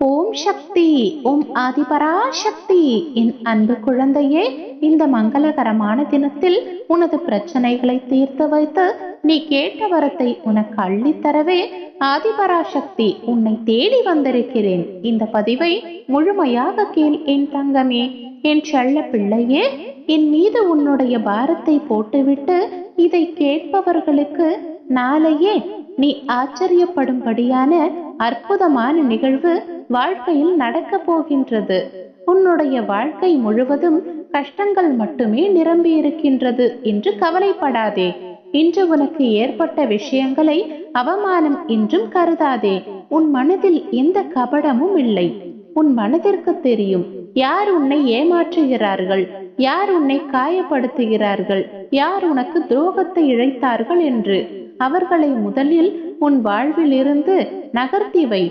ஓம் சக்தி ஓம் ஆதிபரா சக்தி என் அன்பு குழந்தையே இந்த மங்களகரமான தினத்தில் உனது பிரச்சனைகளை தீர்த்து வைத்து நீ கேட்ட வரத்தை உனக்கு அள்ளித்தரவே ஆதிபராசக்தி உன்னை தேடி வந்திருக்கிறேன். இந்த பதிவை முழுமையாக கேள் என் தங்கமே. என் செல்ல பிள்ளையே என் மீது உன்னுடைய பாரத்தை போட்டுவிட்டு இதை கேட்பவர்களுக்கு நாளையே நீ ஆச்சரியப்படும்படியான அற்புதமான நிகழ்வு வாழ்க்கையில் நடக்கப் போகின்றது. உன்னுடைய வாழ்க்கை முழுவதும் கஷ்டங்கள் மட்டுமே நிரம்பி இருக்கின்றது என்று கவலைப்படாதே. இன்று உனக்கு ஏற்பட்ட விஷயங்களை அவமானம் என்றும் கருதாதே. உன் மனதில் எந்த கபடமும் இல்லை. உன் மனதிற்கு தெரியும் யார் உன்னை ஏமாற்றுகிறார்கள் யார் உன்னை காயப்படுத்துகிறார்கள் யார் உனக்கு துரோகத்தை இழைத்தார்கள் என்று. அவர்களை முதலில் உன் வாழ்வில் இருந்து நகர்த்தி வை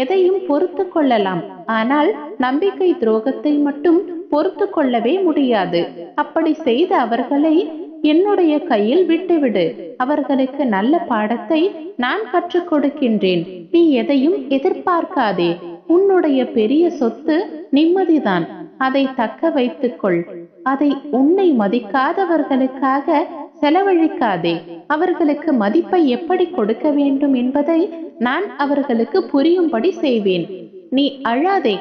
எதையும் பொறுத்து கொள்ளலாம். ஆனால் நம்பிக்கை துரோகத்தை மட்டும் பொறுத்து கொள்ளவே முடியாது. அப்படி செய்த அவர்களை என்னுடைய கையில் விட்டுவிடு. அவர்களுக்கு நல்ல பாடத்தை நான் கற்றுக் கொடுக்கின்றேன். நீ எதையும் எதிர்பார்க்காதே. உன்னுடைய பெரிய சொத்து நிம்மதிதான். அதை தக்க வைத்துக்கொள் அதை உன்னை மதிக்காதவர்களுக்காக செலவழிக்காதே. அவர்களுக்கு மதிப்பை எப்படி கொடுக்க வேண்டும் என்பதை நான் அவர்களுக்கு புரியும்படி செய்வேன். நீ அழாதே.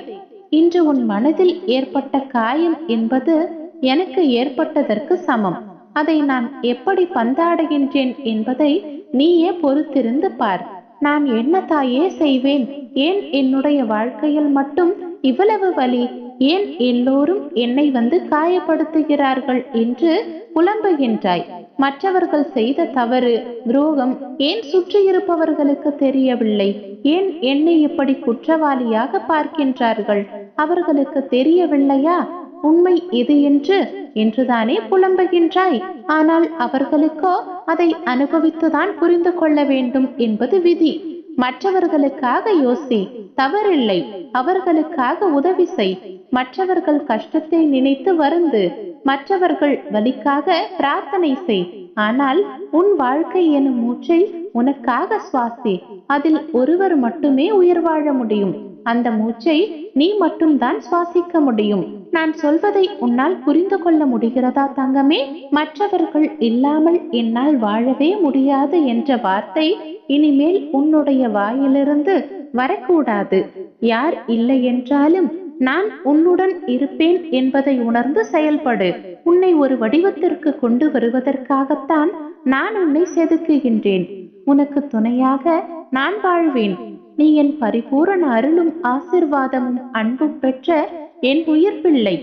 இன்று உன் மனதில் ஏற்பட்ட காயம் என்பது எனக்கு ஏற்பட்டதற்கு சமம். அதை நான் எப்படி பந்தாடுகின்றேன் என்பதை நீயே பொறுத்திருந்து பார். நான் என்ன தாயே செய்வேன்? ஏன் என்னுடைய வாழ்க்கையில் மட்டும் இவ்வளவு வலி? ஏன் எல்லோரும் என்னை வந்து காயப்படுத்துகிறார்கள் என்று புலம்புகின்றாய். மற்றவர்கள் செய்த தவறு துரோகம் ஏன் சுற்றி இருப்பவர்களுக்கு தெரியவில்லை? ஏன் என்னை இப்படி குற்றவாளியாக பார்க்கின்றார்கள்? அவர்களுக்கு தெரியவில்லையா? உண்மை இது என்று? என்றுதானே புலம்புகின்றாய். ஆனால் அவர்களுக்கோ அதை அனுபவித்துதான் புரிந்து கொள்ள வேண்டும் என்பது விதி. மற்றவர்களுக்காக யோசி தவறில்லை. அவர்களுக்காக உதவி செய். மற்றவர்கள் கஷ்டத்தை நினைத்து வருந்து மற்றவர்கள் வலிக்காக பிரார்த்தனை செய். ஆனால் உன் வாழ்க்கை எனும் மூச்சை உனக்காக சுவாசி. அதில் ஒருவர் மட்டுமே உயிர் வாழ முடியும். அந்த மூச்சை நீ மட்டும்தான் சுவாசிக்க முடியும். நான் சொல்வதை உன்னால் புரிந்து கொள்ள முடிகிறதா தங்கமே? மற்றவர்கள் இல்லாமல் என்னால் வாழவே முடியாது என்ற வார்த்தை இனிமேல் உன்னுடைய வாயிலிருந்து வரக்கூடாது. யார் இல்லை என்றாலும் நான் உன்னுடன் இருப்பேன் என்பதை உணர்ந்து செயல்படு. உன்னை ஒரு வடிவத்திற்கு கொண்டு வருவதற்காகத்தான் நான் உன்னை செதுக்குகின்றேன். உனக்கு துணையாக நான் வாழ்வேன். நீ என் பரிபூரண அருளும் ஆசிர்வாதமும் அன்பும் பெற்ற என் உயிர் பிள்ளை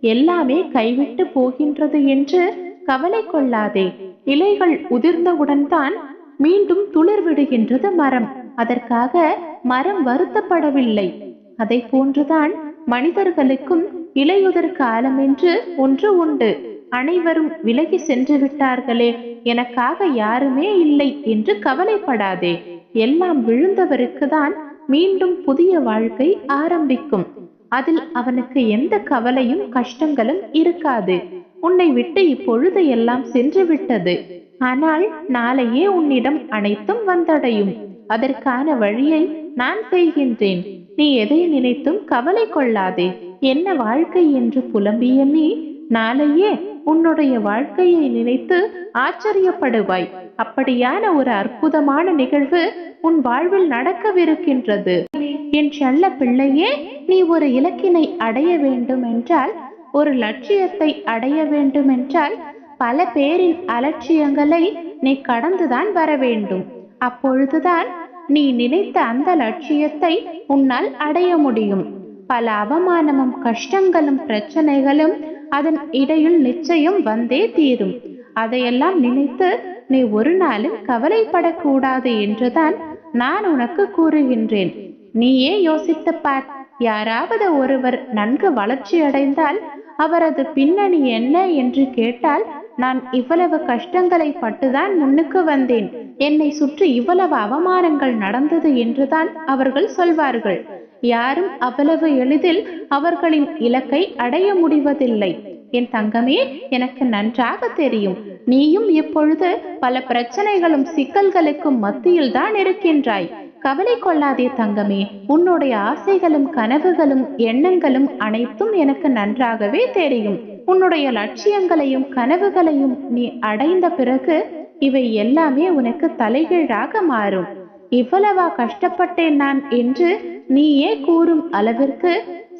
எல்லாமே கைவிட்டு போகின்றது என்று கவலை கொள்ளாதே. இலைகள் உதிர்ந்தவுடன் தான் மீண்டும் துளிர் விடுகின்றது மரம். அதற்காக மரம் வருத்தப்படவில்லை. அதை போன்றுதான் மனிதர்களுக்கும் இலையுதிர் காலம் என்று ஒன்று உண்டு. அனைவரும் விலகி சென்று விட்டார்களே எனக்காக யாருமே இல்லை என்று கவலைப்படாதே. எல்லாம் விழுந்தவருக்கு தான் மீண்டும் புதிய வாழ்க்கை ஆரம்பிக்கும். அதில் அவனுக்கு எந்த கவலையும் கஷ்டங்களும் இருக்காது. உன்னை விட்டு இப்பொழுது எல்லாம் சென்று விட்டது. ஆனால் நாளையே உன்னிடம் அனைத்தும் வந்தடையும். அதற்கான வழியை நான் செய்கின்றேன். நீ எதை நினைத்தும் கவலை கொள்ளாதே. என்ன வாழ்க்கை என்று புலம்பிய நீ நாளையே உன்னுடைய வாழ்க்கையை நினைத்து ஆச்சரியப்படுவாய். அப்படியான ஒரு அற்புதமான நிகழ்வு உன் வாழ்வில் நடக்கவிருக்கின்றது. என் செல்ல பிள்ளையே நீ ஒரு இலக்கினை அடைய வேண்டும் என்றால் ஒரு லட்சியத்தை அடைய வேண்டும் என்றால் பல பேரின் அலட்சியங்களை நீ கடந்துதான் வர வேண்டும். அப்பொழுதுதான் நீ நினைத்த அந்த லட்சியத்தை உன்னால் அடைய முடியும். பல அவமானமும் கஷ்டங்களும் பிரச்சனைகளும் அதன் இடையில் நிச்சயம் வந்தே தீரும். அதையெல்லாம் நினைத்து நீ ஒரு நாளும் கவலைப்படக்கூடாது என்றுதான் நான் உனக்கு கூறுகின்றேன். நீயே யோசித்து பார். யாராவது ஒருவர் நன்கு வளர்ச்சி அடைந்தால் அவரது பின்னணி என்ன என்று கேட்டால் நான் இவ்வளவு கஷ்டங்களை பட்டுதான் முன்னுக்கு வந்தேன். என்னை சுற்றி இவ்வளவு அவமானங்கள் நடந்தது என்றுதான் அவர்கள் சொல்வார்கள். யாரும் அவ்வளவு எளிதில் அவர்களின் இலக்கை அடைய முடிவதில்லை. என் தங்கமே எனக்கு நன்றாக தெரியும். நீயும் இப்பொழுது பல பிரச்சனைகளும் சிக்கல்களுக்கும் மத்தியில் தான் இருக்கின்றாய். கவலை கொள்ளாதே தங்கமே. உன்னுடைய ஆசைகளும் கனவுகளும் எண்ணங்களும் அனைத்தும் எனக்கு நன்றாகவே தெரியும். உன்னுடைய லட்சியங்களையும் கனவுகளையும் நீ அடைந்த பிறகு இவை எல்லாமே உனக்கு தலைகீழாக மாறும். இவ்வளவா கஷ்டப்பட்டேன் நான் என்று நீயே கூறும் அளவிற்கு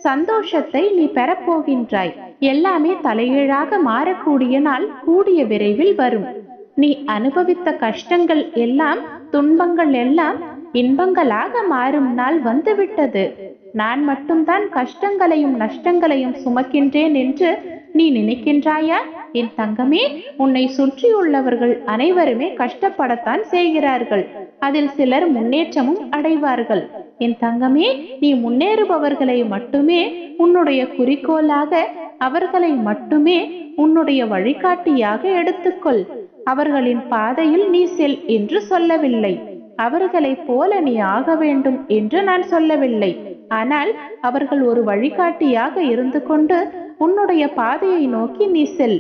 சந்தோஷத்தை நீ பெறப்போகின்றாய். எல்லாமே தலைகீழாக மாறக்கூடிய நாள் கூடிய விரைவில் வரும். நீ அனுபவித்த கஷ்டங்கள் எல்லாம் துன்பங்கள் எல்லாம் இன்பங்களாக மாறும் நாள் வந்துவிட்டது. நான் மட்டும்தான் கஷ்டங்களையும் நஷ்டங்களையும் சுமக்கின்றேன் என்று நீ நினைக்கின்றாயா? என் தங்கமே உன்னை சுற்றியுள்ளவர்கள் அனைவருமே கஷ்டப்படத்தான் செய்கிறார்கள். அதில் சிலர் முன்னேற்றமும் அடைவார்கள். என் தங்கமே நீ முன்னேறுபவர்களை மட்டுமே உன்னுடைய குறிக்கோளாக அவர்களை மட்டுமே உன்னுடைய வழிகாட்டியாக எடுத்துக்கொள். அவர்களின் பாதையில் நீ செல் என்று சொல்லவில்லை. அவர்களைப் போல நீ ஆக வேண்டும் என்று நான் சொல்லவில்லை. ஆனால் அவர்கள் ஒரு வழிகாட்டியாக இருந்து கொண்டு உன்னுடைய பாதையை நோக்கி நீ செல்.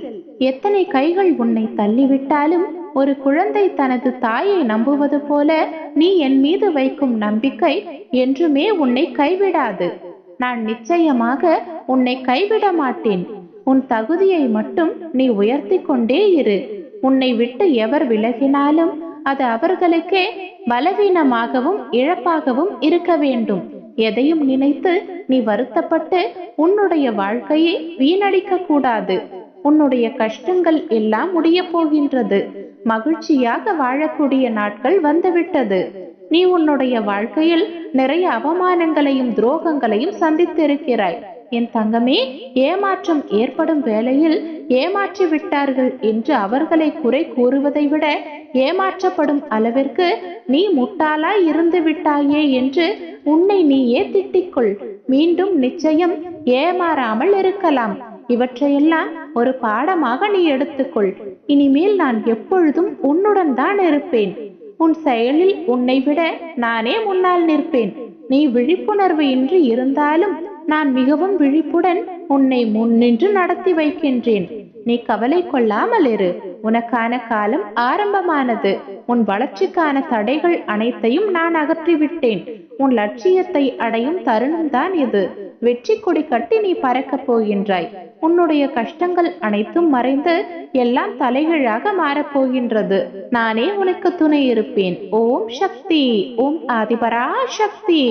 எத்தனை கைகள் உன்னை தள்ளிவிட்டாலும் ஒரு குழந்தை தனது தாயை நம்புவது போல நீ என் மீது வைக்கும் நம்பிக்கை என்றுமே உன்னை கைவிடாது. நான் நிச்சயமாக உன்னை கைவிட மாட்டேன். உன் தகுதியை மட்டும் நீ உயர்த்தி கொண்டே இரு. உன்னை விட்டு எவர் விலகினாலும் அது அவர்களுக்கே பலவீனமாகவும் இழப்பாகவும் இருக்க வேண்டும். எதையும் நினைத்து நீ வருத்தப்பட்டு உன்னுடைய வாழ்க்கையை வீணடிக்க கூடாது. உன்னுடைய கஷ்டங்கள் எல்லாம் முடிய போகின்றது. மகிழ்ச்சியாக வாழக்கூடிய நாட்கள் வந்துவிட்டது. நீ உன்னுடைய வாழ்க்கையில் நிறைய அவமானங்களையும் துரோகங்களையும் சந்தித்திருக்கிறாய். என் தங்கமே ஏமாற்றம் ஏற்படும் வேளையில் ஏமாற்றி விட்டார்கள் என்று அவர்களை குறை கூறுவதை விட ஏமாற்றப்படும் அளவிற்கு நீ முட்டாளாய் இருந்து விட்டாயே என்று உன்னை நீயே திட்டிக்கொள். மீண்டும் நிச்சயம் ஏமாறாமல் இருக்கலாம். இவற்றையெல்லாம் ஒரு பாடமாக நீ எடுத்துக்கொள். இனிமேல் நான் எப்பொழுதும் உன்னுடன் தான் இருப்பேன். உன் செயலில் உன்னை விட நானே முன்னால் நிற்பேன். நீ விழிப்புணர்வு இன்றி இருந்தாலும் நான் மிகவும் விழிப்புடன் உன்னை முன்னின்று நடத்தி வைக்கின்றேன். நீ கவலை கொள்ளாமல் இரு. உனக்கான காலம் ஆரம்பமானது. உன் வளர்ச்சிக்கான தடைகள் அனைத்தையும் நான் அகற்றிவிட்டேன். உன் லட்சியத்தை அடையும் தருணம் தான் இது. வெற்றி கொடி கட்டி நீ பறக்கப் போகின்றாய். உன்னுடைய கஷ்டங்கள் அனைத்தும் மறைந்து எல்லாம் தலைகீழாக மாறப்போகின்றது நானே உனக்கு துணை இருப்பேன். ஓம் சக்தி. ஓம் ஆதிபரா சக்தி